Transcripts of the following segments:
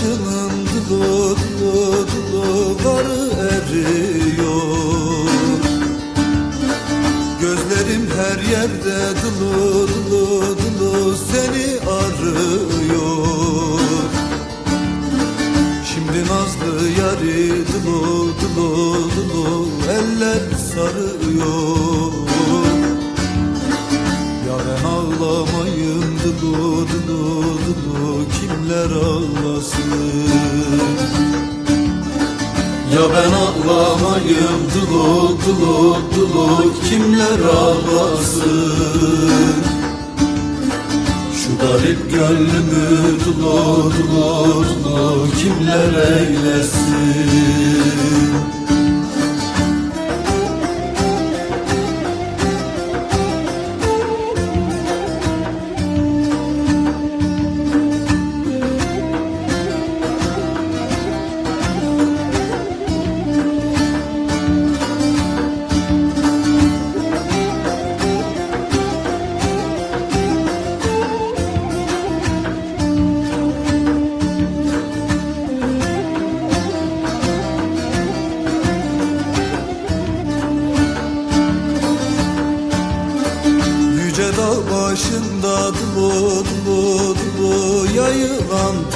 dağ Ya ben ağlamayım dılo dılo dılo kimler ağlasın? Şu garip gönlümü dılo dılo dılo kimler eylesin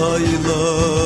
yayılan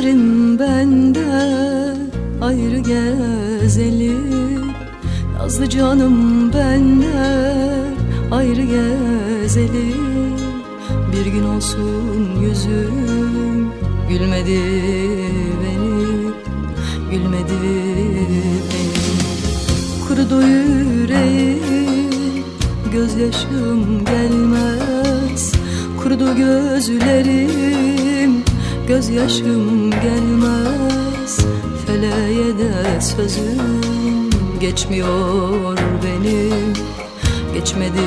Yarın bende ayrı gezelim Nazlı canım bende ayrı gezelim Bir gün olsun yüzüm gülmedi benim Gülmedi benim Kurudu yüreğim Gözyaşım gelmez. Kurudu gözlerim Gözyaşım gelmez. Feleğe de sözüm Geçmiyor benim. Geçmedi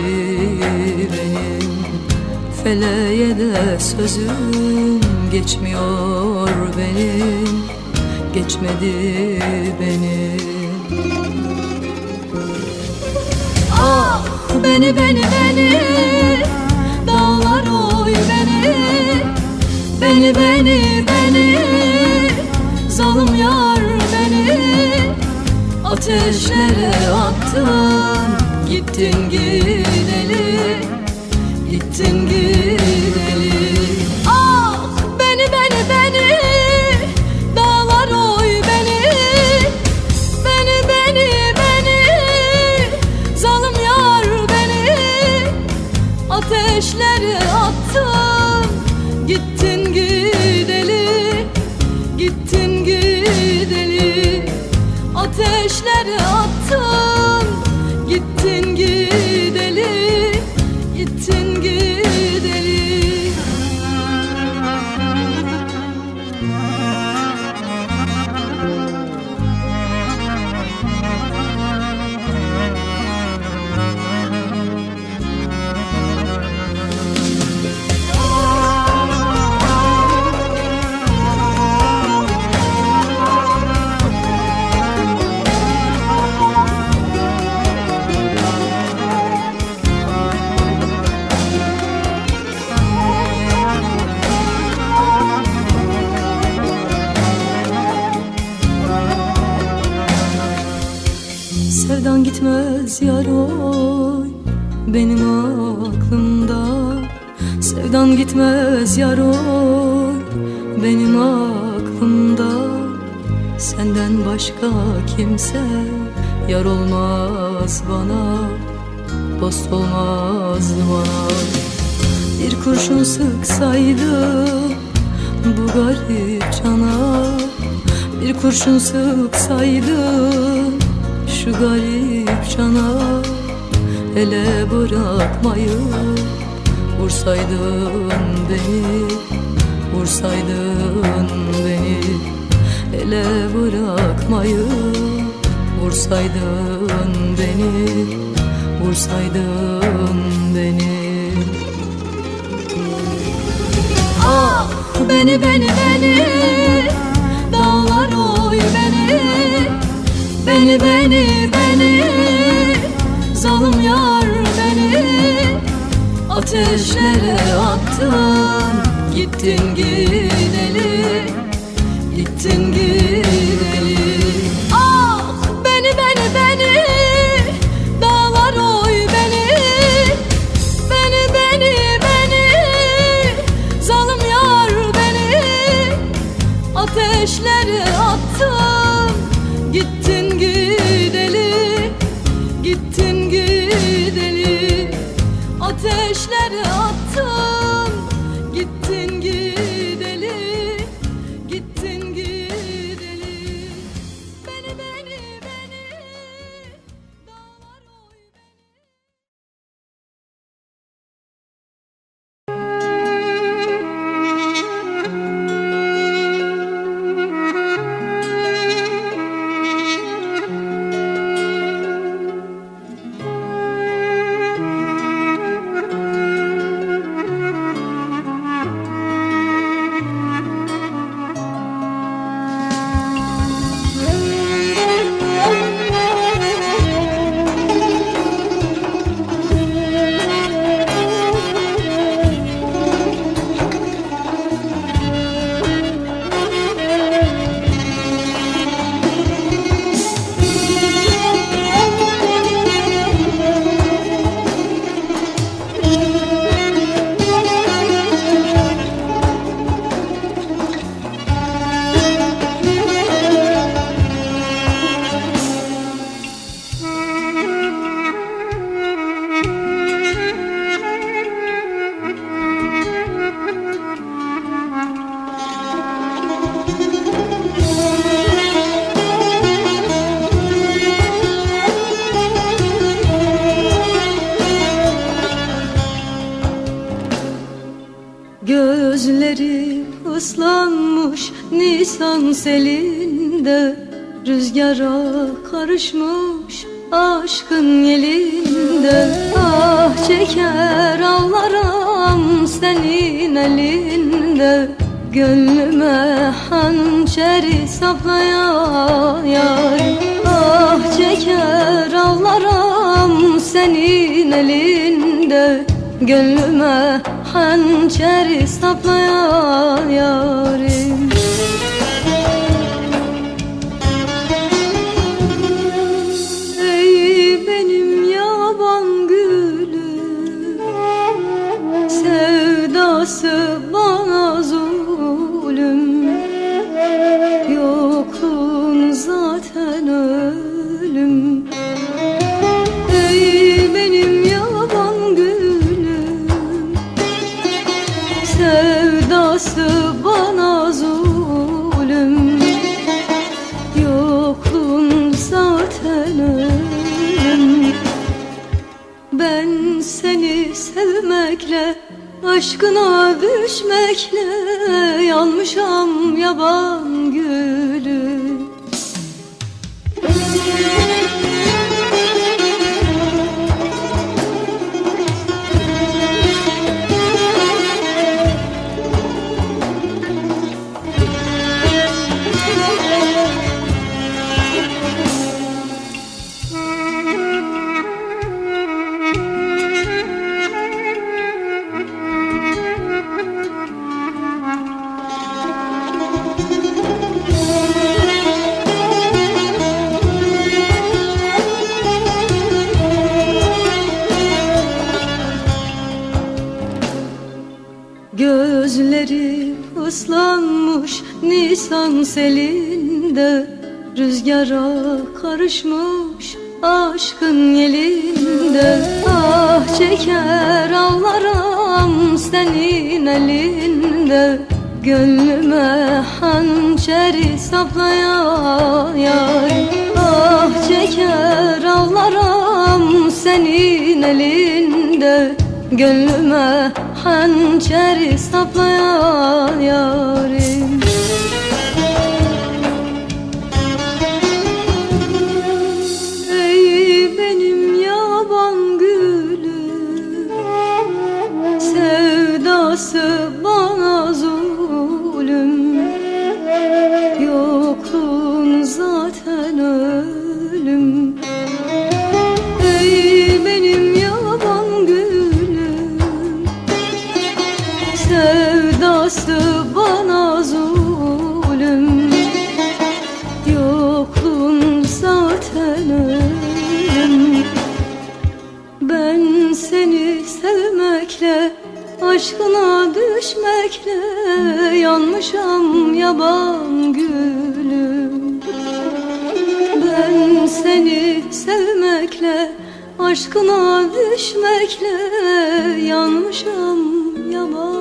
benim. Feleğe de sözüm Geçmiyor benim. Geçmedi benim. Ah beni beni beni Beni beni beni. Zalim yar beni. Ateşlere attın. Gittin gideli. Gittin gideli yar oy benim aklımda. Sevdan gitmez yar oy benim aklımda. Senden başka kimse yar olmaz bana Dost olmaz bana. Bir kurşun sıksaydı bu garip cana Bir kurşun sıksaydı şu garip cana Ele bırakmayı Vursaydın beni Vursaydın beni. Ele bırakmayı Vursaydın beni Vursaydın beni. Ah beni beni beni Dağlar oy beni Beni beni beni. Zalim yar beni. Ateşlere attın. Gittin gideli. Gittin gideli ıslanmış Nisan selinde Rüzgara karışmış aşkın yelinde Ah çeker ağlarım senin elinde. Gönlüme hançeri saplayan yar Ah çeker ağlarım senin elinde. Gönlüme hançeri saplayan yarim nasıl Aşkına düşmekle Yanmışam yaban selinde Rüzgara karışmış aşkın yelinde Ah çeker ağlarım senin elinde. Gönlüme hançeri saplaya yar Ah çeker ağlarım senin elinde. Gönlüme hançeri saplaya yarim düşmekle Yanmışam yaban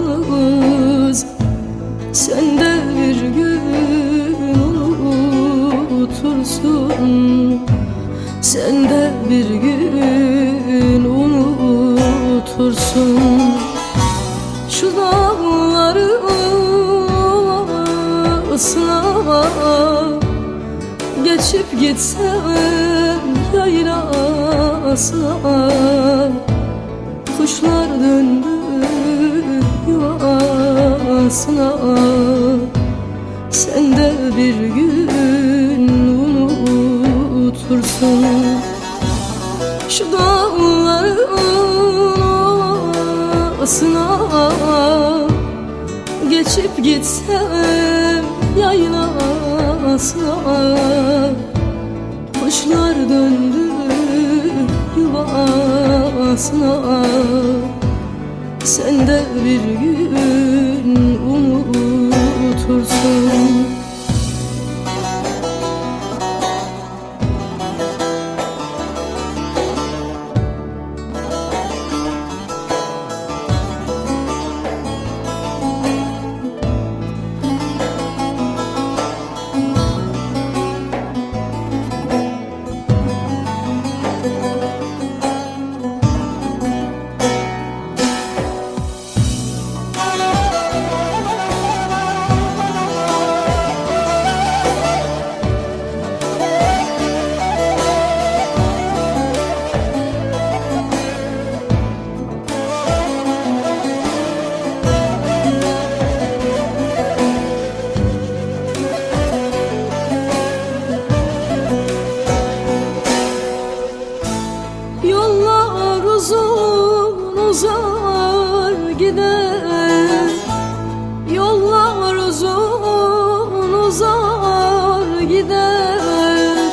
yalnız sen de bir gün unutursun. Sen de bir gün unutursun. Şu dağları ısla Geçip gitsem yaylasına Kuşlar döndü yuvasına. Sen de bir gün unutursun. Şu dağların ovasına Geçip gitsem yaylasına. Kuşlar döndü yuvasına Sen de bir gün unutursun uzun uzar gider.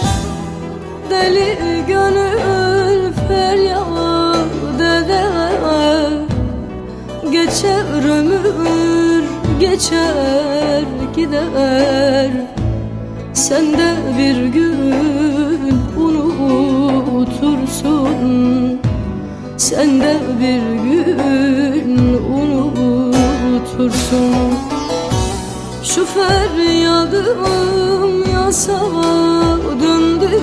Deli gönül feryat eder. Geçer ömür geçer gider. Sen de bir gün unutursun. Sen de bir gün unutursun. Şu feryadım yasa döndü.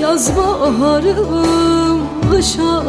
Yaz baharım kışa